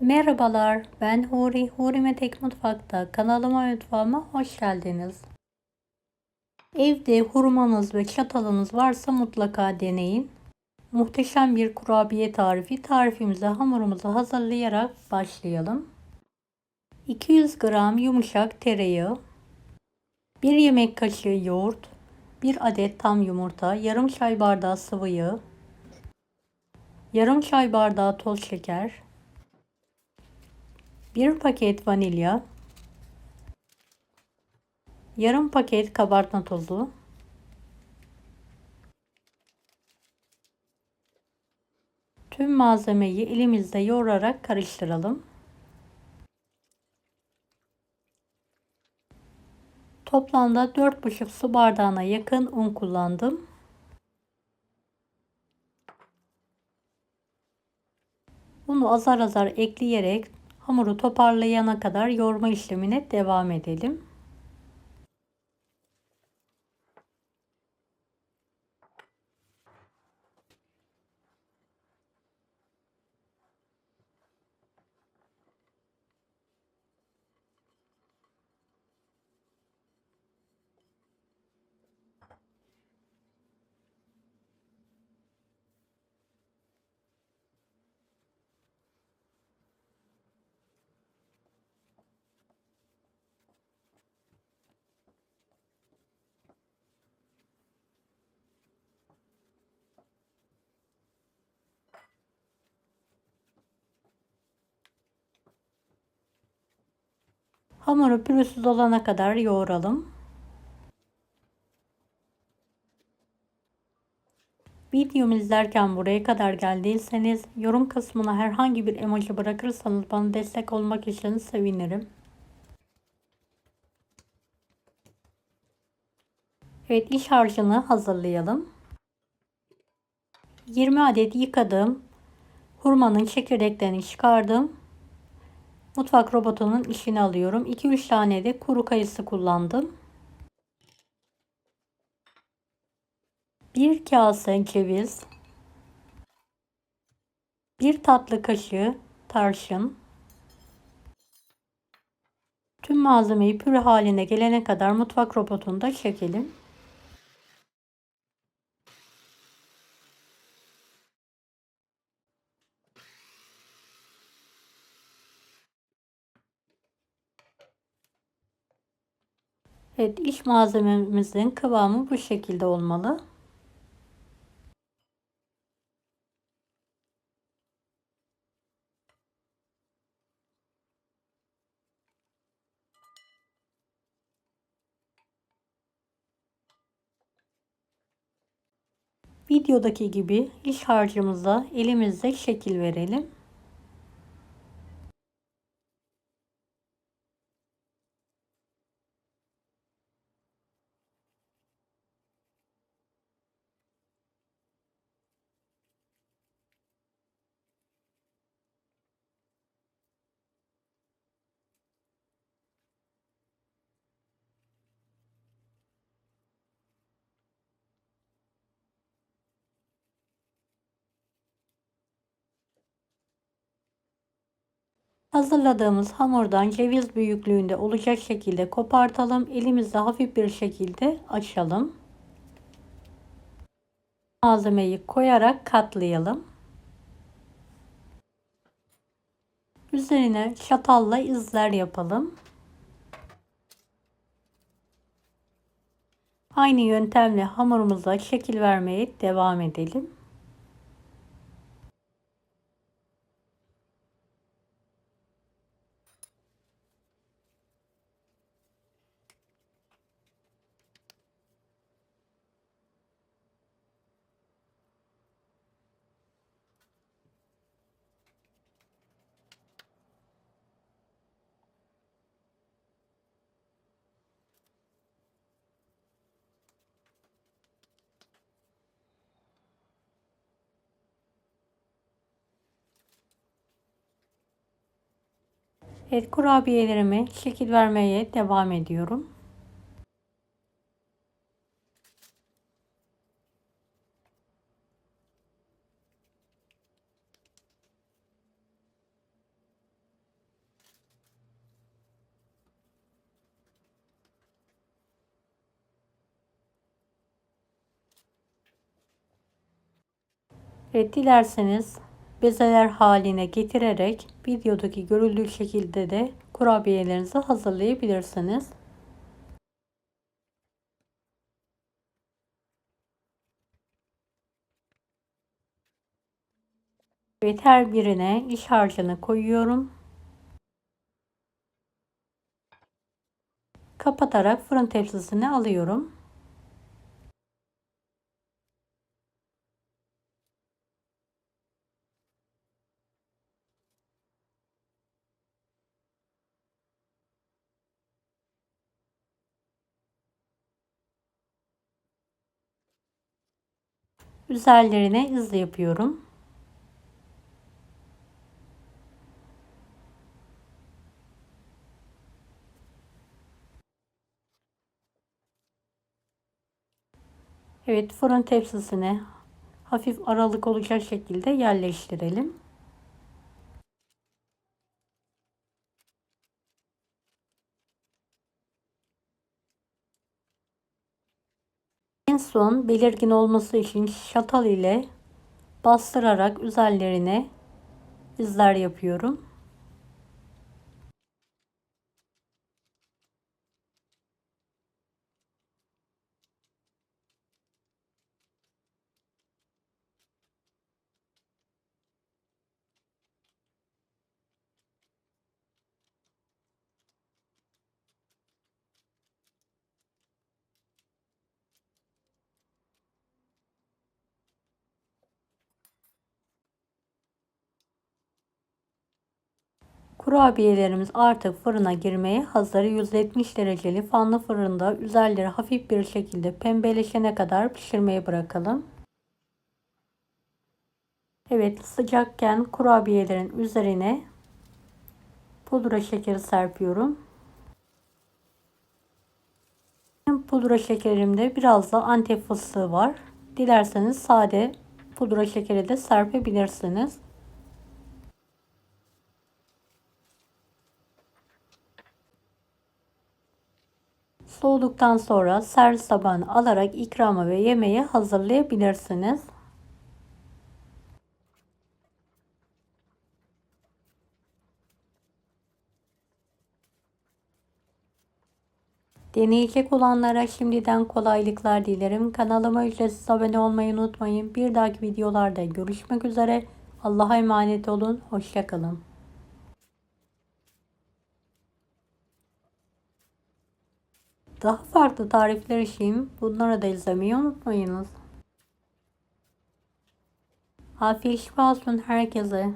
Merhabalar, ben Huri, Huri Metek Mutfak'ta kanalıma mutfağıma hoş geldiniz. Evde hurmanız ve çatalınız varsa mutlaka deneyin. Muhteşem bir kurabiye tarifi. Tarifimize hamurumuzu hazırlayarak başlayalım. 200 gram yumuşak tereyağı, 1 yemek kaşığı yoğurt, 1 adet tam yumurta, yarım çay bardağı sıvı yağ, yarım çay bardağı toz şeker, 1 paket vanilya, yarım paket kabartma tozu, tüm malzemeyi elimizde yoğurarak karıştıralım. Toplamda 4,5 su bardağına yakın un kullandım. Unu azar azar ekleyerek hamuru toparlayana kadar yoğurma işlemine devam edelim. Hamuru pürüzsüz olana kadar yoğuralım. Videomu izlerken buraya kadar geldiyseniz yorum kısmına herhangi bir emoji bırakırsanız bana destek olmak için sevinirim. Evet iç harcını hazırlayalım. 20 adet yıkadım. Hurmanın çekirdeklerini çıkardım. Mutfak robotunun içine alıyorum. 2-3 tane de kuru kayısı kullandım. 1 kase ceviz. 1 tatlı kaşığı tarçın. Tüm malzemeyi püre haline gelene kadar mutfak robotunda çekelim. Evet iç malzememizin kıvamı bu şekilde olmalı. Videodaki gibi iç harcımıza elimizle şekil verelim. Hazırladığımız hamurdan ceviz büyüklüğünde olacak şekilde kopartalım. Elimizle hafif bir şekilde açalım. Malzemeyi koyarak katlayalım. Üzerine çatalla izler yapalım. Aynı yöntemle hamurumuza şekil vermeye devam edelim. Evet kurabiyelerime şekil vermeye devam ediyorum. Evet dilerseniz bezeler haline getirerek videodaki görüldüğü şekilde de kurabiyelerinizi hazırlayabilirsiniz. Evet her birine iç harcını koyuyorum. Kapatarak fırın tepsisine alıyorum. Üzerlerine hızlı yapıyorum. Evet fırın tepsisine hafif aralık olacak şekilde yerleştirelim. En son belirgin olması için şatal ile bastırarak üzerlerine izler yapıyorum. Kurabiyelerimiz artık fırına girmeye hazır. 170 dereceli fanlı fırında üzerleri hafif bir şekilde pembeleşene kadar pişirmeye bırakalım. Evet sıcakken kurabiyelerin üzerine pudra şekeri serpiyorum. Pudra şekerimde biraz da antep fıstığı var. Dilerseniz sade pudra şekeri de serpebilirsiniz. Soğuduktan sonra servis tabağına alarak ikrama ve yemeğe hazırlayabilirsiniz. Deneyecek olanlara şimdiden kolaylıklar dilerim. Kanalıma ücretsiz abone olmayı unutmayın. Bir dahaki videolarda görüşmek üzere. Allah'a emanet olun. Hoşçakalın. Daha farklı tarifler için bunları da izlemeyi unutmayınız. Afiyet olsun herkese.